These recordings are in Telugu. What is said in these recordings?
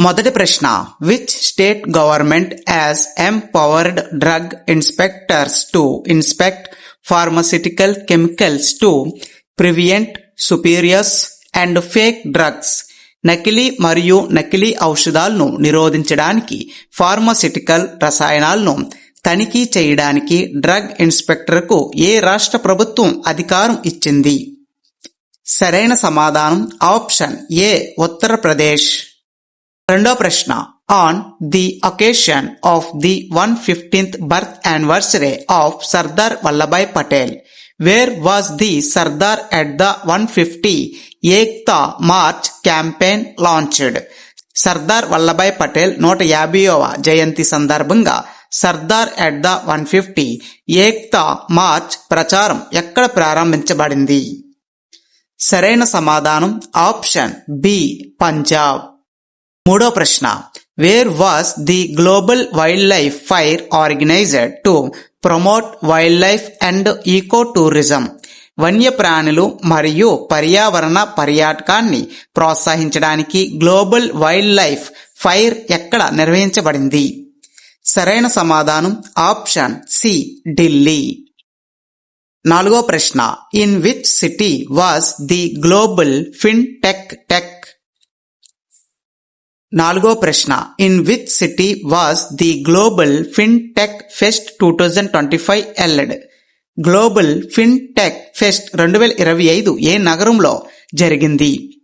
మొదటి ప్రశ్న which state government as empowered drug inspectors to inspect pharmaceutical chemicals to prevent spurious and fake drugs నకిలీ మరియు నకిలీ ఔషధాలను నిరోధించడానికి ఫార్మాసిటికల్ రసాయనాలను తనిఖీ చేయడానికి డ్రగ్ ఇన్స్పెక్టర్కు ఏ రాష్ట్ర ప్రభుత్వం అధికారం ఇచ్చింది? సరైన సమాధానం ఆప్షన్ ఏ ఉత్తరప్రదేశ్. రెండో ప్రశ్న. On the occasion of the one fiftieth birth anniversary of Sardar Vallabhbhai Patel where was the Sardar at the one fifty Ekta march campaign launched Sardar Vallabhbhai Patel నూట యాభైవ జయంతి సందర్భంగా Sardar at the one fifty Ekta march ప్రచారం ఎక్కడ ప్రారంభించబడింది? సరైన సమాధానం ఆప్షన్ బి పంజాబ్. మూడో ప్రశ్న. Where was the global wildlife fair organised to promote wildlife and eco tourism వన్యప్రాణులు మరియు పర్యావరణ పర్యాటకాన్ని ప్రోత్సహించడానికి గ్లోబల్ వైల్డ్ లైఫ్ ఫైర్ ఎక్కడ నిర్వహించబడింది? సరైన సమాధానం ఆప్షన్ సి ఢిల్లీ. నాలుగో ప్రశ్న. In which city was the global fintech tech నాలుగో ప్రశ్న. In which city was the global fintech fest two thousand twenty five held global fintech fest రెండు వేల ఇరవై ఐదు ఏ నగరంలో జరిగింది?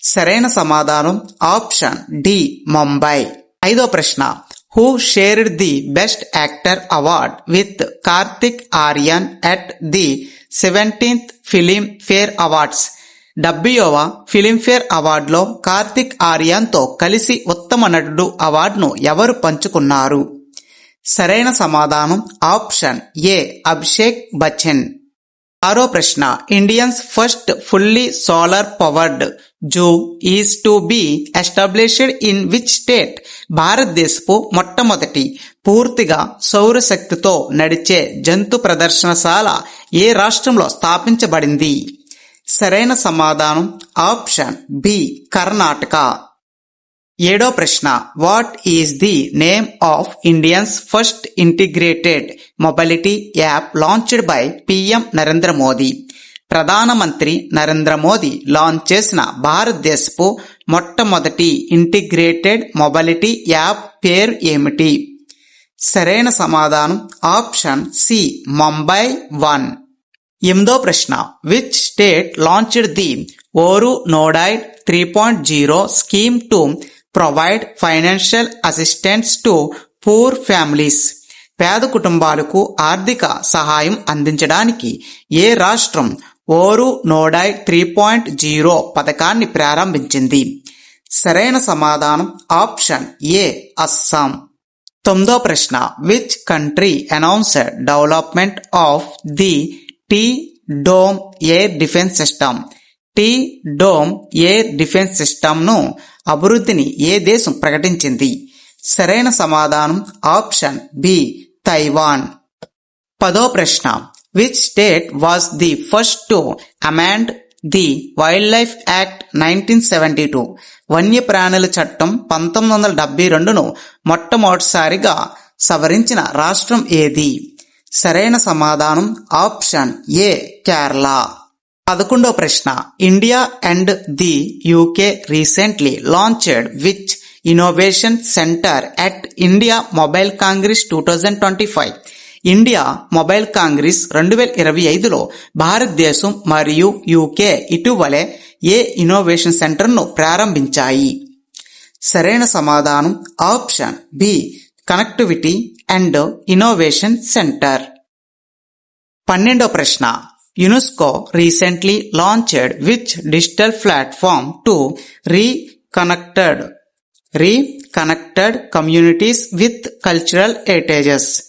సరైన సమాధానం ఆప్షన్ డి ముంబై. ఐదో ప్రశ్న. Who shared the best actor award with Kartik Aaryan at the seventieth Filmfare awards డెబ్బైవ Filmfare అవార్డులో కార్తిక్ ఆర్యాన్తో కలిసి ఉత్తమ నటుడు అవార్డును ఎవరు పంచుకున్నారు? సరైన సమాధానం ఆప్షన్ ఏ అభిషేక్ బచ్చన్. ఆరో ప్రశ్న India's first fully solar powered. Zoo is to be established in which state? భారతదేశపు మొట్టమొదటి పూర్తిగా సౌరశక్తితో నడిచే జంతు ప్రదర్శనశాల ఏ రాష్ట్రంలో స్థాపించబడింది? సరైన సమాధానం ఆప్షన్ బి కర్ణాటక. ఏడో ప్రశ్న what is the name of India's first integrated mobility app launched by PM Narendra Modi ప్రధానమంత్రి నరేంద్ర మోదీ లాంచ్ చేసిన భారతదేశపు మొట్టమొదటి ఇంటిగ్రేటెడ్ మొబిలిటీ యాప్ పేరు ఏమిటి? సరైన సమాధానం ఆప్షన్ సి ముంబై వన్. ఎనిమిదో ప్రశ్న. Which state launched the Orunodoi three point zero scheme to provide financial assistance to poor families పేద కుటుంబాలకు ఆర్థిక సహాయం అందించడానికి ఏ రాష్ట్రం Orunodoi three point zero పథకాన్ని ప్రారంభించింది? సరైన సమాధానం ఆప్షన్ ఏ అస్సాం. తొమ్మిదో ప్రశ్న. Which country announced development of the T dome air defence system T dome air defence సిస్టమ్ను అభివృద్ధిని ఏ దేశం ప్రకటించింది? సరైన సమాధానం ఆప్షన్ బి తైవాన్ పదో ప్రశ్న. Which state was the first to amend the wildlife act nineteen seventy two వన్యప్రాణుల చట్టం పంతొమ్మిది వందల డెబ్బై రెండును మొట్టమొదటిసారిగా సవరించిన రాష్ట్రం ఏది? సరైన సమాధానం ఆప్షన్ ఏ కేరళ. పదకొండో ప్రశ్న. India and the UK recently launched which innovation centre at India mobile congress two thousand twenty five. India mobile congress రెండు వేల ఇరవై ఐదులో భారతదేశం మరియు యూకే ఇటీవలే ఏ ఇన్నోవేషన్ సెంటర్ను ప్రారంభించాయి? సరైన సమాధానం option B connectivity and innovation centre పన్నెండో ప్రశ్న. UNESCO recently launched which digital platform to reconnected. Reconnected communities with cultural heritages.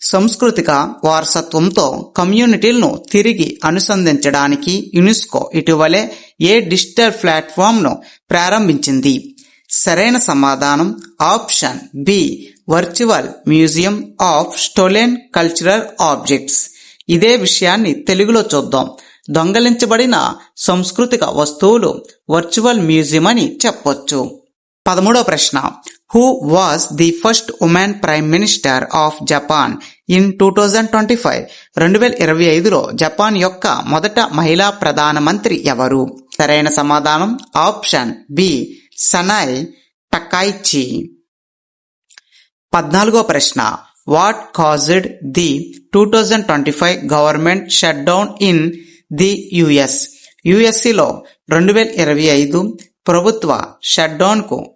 సాంస్కృతిక వారసత్వంతో కమ్యూనిటీలను తిరిగి అనుసంధించడానికి యునెస్కో ఇటీవలే ఏ డిజిటల్ ప్లాట్ఫామ్ను ప్రారంభించింది? సరైన సమాధానం option B. Virtual museum of stolen cultural objects ఇదే విషయాన్ని తెలుగులో చూద్దాం. దొంగలించబడిన సాంస్కృతిక వస్తువులు వర్చువల్ మ్యూజియం అని చెప్పొచ్చు. పదమూడో ప్రశ్న. Who was the first woman prime minister of Japan in two thousand twenty five రెండు వేల ఇరవై ఐదులో జపాన్ యొక్క మొదట మహిళా ప్రధానమంత్రి ఎవరు? సరైన సమాధానం ఆప్షన్ బి. సనాయ్ టకాయిచి పద్నాలుగో ప్రశ్న. What caused the two thousand twenty five government shutdown in the US యుఎస్సిలో రెండు వేల ఇరవై ఐదు ప్రభుత్వ షట్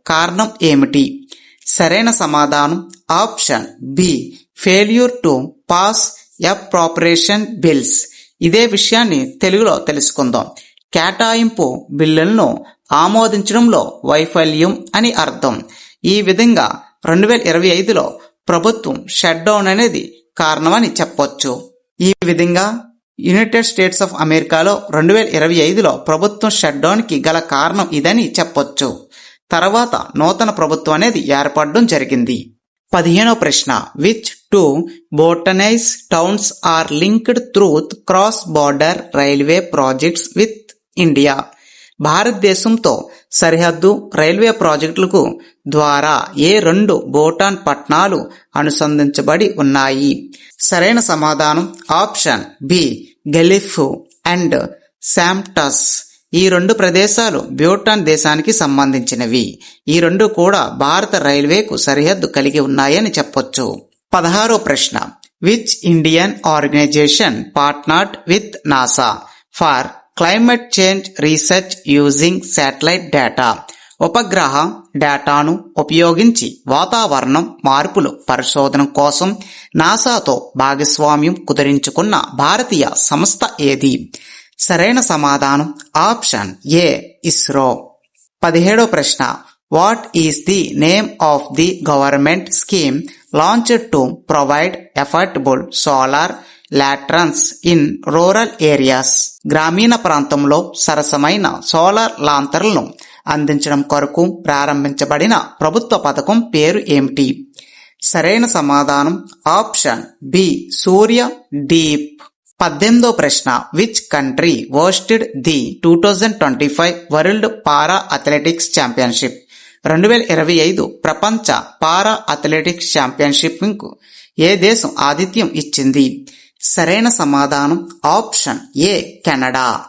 కారణం ఏమిటి? సరైన సమాధానం option B failure to pass appropriation bills ఇదే విషయాన్ని తెలుగులో తెలుసుకుందాం. కేటాయింపు బిల్లులను ఆమోదించడంలో వైఫల్యం అని అర్థం. ఈ విధంగా రెండు వేల ఇరవై ఐదులో ప్రభుత్వం షట్ డౌన్ అనేది కారణమని చెప్పొచ్చు. ఈ విధంగా యునైటెడ్ స్టేట్స్ ఆఫ్ అమెరికాలో రెండు వేల ఇరవై ఐదులో ప్రభుత్వం షట్ గల కారణం ఇదని చెప్పొచ్చు. తర్వాత నూతన ప్రభుత్వం అనేది ఏర్పడడం జరిగింది. పదిహేనో ప్రశ్న. Which two Bhutanese towns are linked through cross border railway projects with India భారతదేశంతో సరిహద్దు రైల్వే ప్రాజెక్టులకు ద్వారా ఏ రెండు భూటాన్ పట్టణాలు అనుసంధించబడి ఉన్నాయి. సరైన సమాధానం option B Gelephu and Samtse ఈ రెండు ప్రదేశాలు భూటాన్ దేశానికి సంబంధించినవి. ఈ రెండు కూడా భారత రైల్వేకు సరిహద్దు కలిగి ఉన్నాయని చెప్పొచ్చు. పదహారో ప్రశ్న. Which Indian organisation partnered with NASA for climate change research using satellite data ఉపగ్రహ డేటాను ఉపయోగించి వాతావరణం మార్పులు పరిశోధన కోసం నాసాతో భాగస్వామ్యం కుదిరించుకున్న భారతీయ సంస్థ ఏది? సరైన సమాధానం ఆప్షన్ ఏ ఇస్రో. పదిహేడో ప్రశ్న. What is the name of the government scheme launch to provide affordable solar lanterns in rural areas? గ్రామీణ ప్రాంతంలో సరసమైన సోలార్ లాంతర్లను అందించడం కొరకు ప్రారంభించబడిన ప్రభుత్వ పథకం పేరు ఏమిటి? సరైన సమాధానం ఆప్షన్ బి సూర్య డీప్ పద్దెనిమిదో ప్రశ్న. Which country hosted the two thousand twenty five world para athletics championship రెండు వేల ఇరవై ఐదు ప్రపంచ పారా అథ్లెటిక్స్ ఛాంపియన్షిప్కు ఏ దేశం ఆతిథ్యం ఇచ్చింది? సరైన సమాధానం ఆప్షన్ ఏ కెనడా.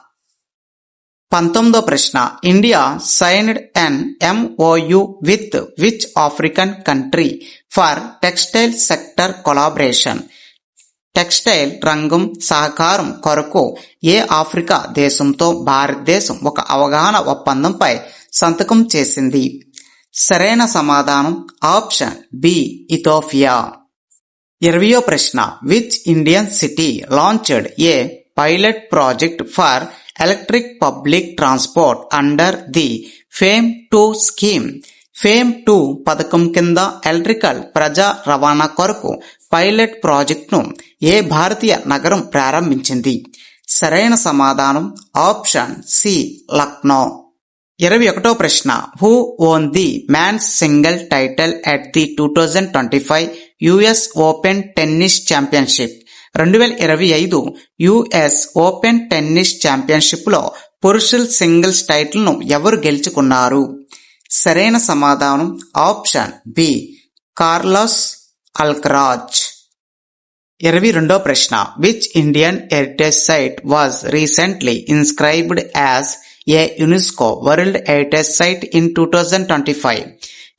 పంతొమ్మిదో ప్రశ్న. India signed an MOU with which African country for textile sector collaboration? Textile రంగం సహకారం కొరకు ఏ ఆఫ్రికా దేశంతో భారతదేశం ఒక అవగాహన ఒప్పందంపై సంతకం చేసింది? సరైన సమాధానం ఆప్షన్ బి ఇథోపియా. ఇరవయో ప్రశ్న. Which Indian city launched a pilot project for electric public transport under the FAME two scheme FAME two పథకం కింద ఎలక్ట్రికల్ ప్రజా రవాణా కొరకు పైలట్ ప్రాజెక్టును ఏ భారతీయ నగరం ప్రారంభించింది? సరైన సమాధానం ఆప్షన్ సి లక్నో. ఇరవై ఒకటో ప్రశ్న. Who won the men's single title at the two thousand twenty five US open tennis championship రెండు వేల ఇరవై ఐదు యుఎస్ ఓపెన్ టెన్నిస్ ఛాంపియన్షిప్లో పురుషుల సింగిల్స్ టైటిల్ను ఎవరు గెలుచుకున్నారు? సరైన సమాధానం ఆప్షన్ బి కార్లోస్ అల్క్రాజ్. ఇరవై రెండో ప్రశ్న which Indian heritage site was recently inscribed as a UNESCO world heritage site in two thousand twenty five?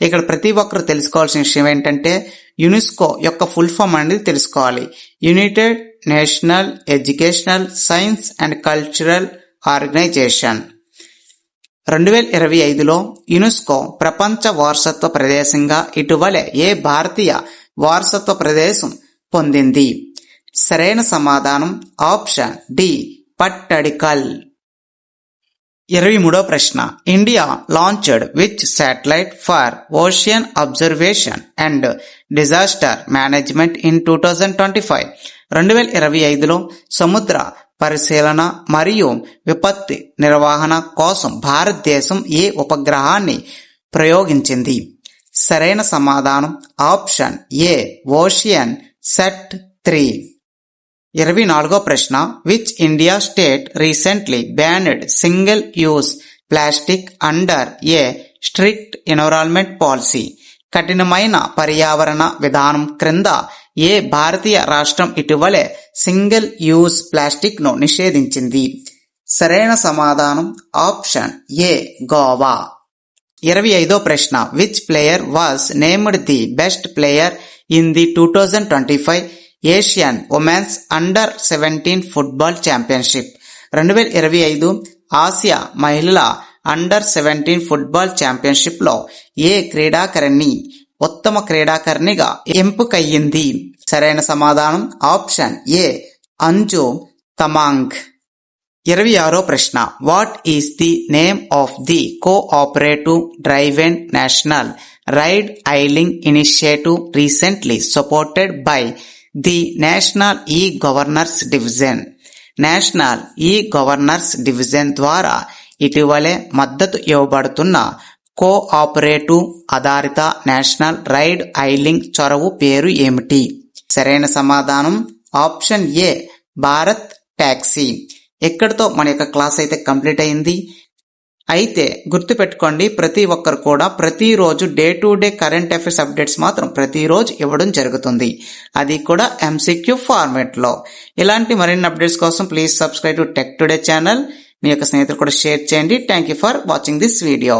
ఇక్కడ ప్రతి ఒక్కరు తెలుసుకోవాల్సిన విషయం ఏంటంటే యునెస్కో యొక్క ఫుల్ ఫామ్ అనేది తెలుసుకోవాలి. United national educational science and cultural organisation. రెండు వేల ఇరవై ఐదులో యునెస్కో ప్రపంచ వారసత్వ ప్రదేశంగా ఇటీవలే ఏ భారతీయ వారసత్వ ప్రదేశం పొందింది? సరైన సమాధానం ఆప్షన్ డి పట్టడికల్. ఇరవై మూడో ప్రశ్న. India launched which satellite for ocean observation and disaster management in two thousand twenty five రెండు వేల ఇరవై ఐదులో సముద్ర పరిశీలన మరియు విపత్తి నిర్వహణ కోసం భారతదేశం ఏ ఉపగ్రహాన్ని ప్రయోగించింది? సరైన సమాధానం option A Oceansat three. ఇరవై నాలుగో ప్రశ్న which India state recently banned single use plastic under a strict environment policy కఠినమైన పర్యావరణ విధానం క్రింద ఏ భారతీయ రాష్ట్రం ఇటీవలే సింగిల్ యూజ్ ప్లాస్టిక్ను నిషేధించింది? సరైన సమాధానం ఆప్షన్ ఏ గోవా. ఇరవై ఐదో ప్రశ్న which player was named the best player in the two thousand twenty five Asian women's under seventeen football championship రెండు వేల ఇరవై ఐదు ఆసియా మహిళల అండర్ సెవెంటీన్ ఫుట్బాల్ ఛాంపియన్షిప్లో ఏ క్రీడాకారిణి ఉత్తమ క్రీడాకారిణిగా ఎంపికయ్యింది? సరైన సమాధానం ఆప్షన్ ఏ అంజు తమాంగ్. ఇరవై ఆరో ప్రశ్న. What is the name of the cooperative drive and national ride hailing initiative recently supported by the national e governance division. National e governance division ద్వారా ఇటీవలే మద్దతు ఇవ్వబడుతున్న కోఆపరేటివ్ ఆధారిత నేషనల్ రైడ్ ఐలింగ్ చొరవు పేరు ఏమిటి? సరైన సమాధానం? Option A Bharat taxi. ఇక్కడితో మన యొక్క క్లాస్ అయితే కంప్లీట్ అయింది? అయితే గుర్తుపెట్టుకోండి ప్రతి ఒక్కరు కూడా ప్రతిరోజు day to day current affairs updates మాత్రం ప్రతిరోజు ఇవ్వడం జరుగుతుంది. అది కూడా ఎంసీక్యూ ఫార్మేట్లో ఇలాంటి మరిన్ని అప్డేట్స్ కోసం please subscribe to Tech Today channel మీ యొక్క స్నేహితులు కూడా షేర్ చేయండి. Thank you for watching this video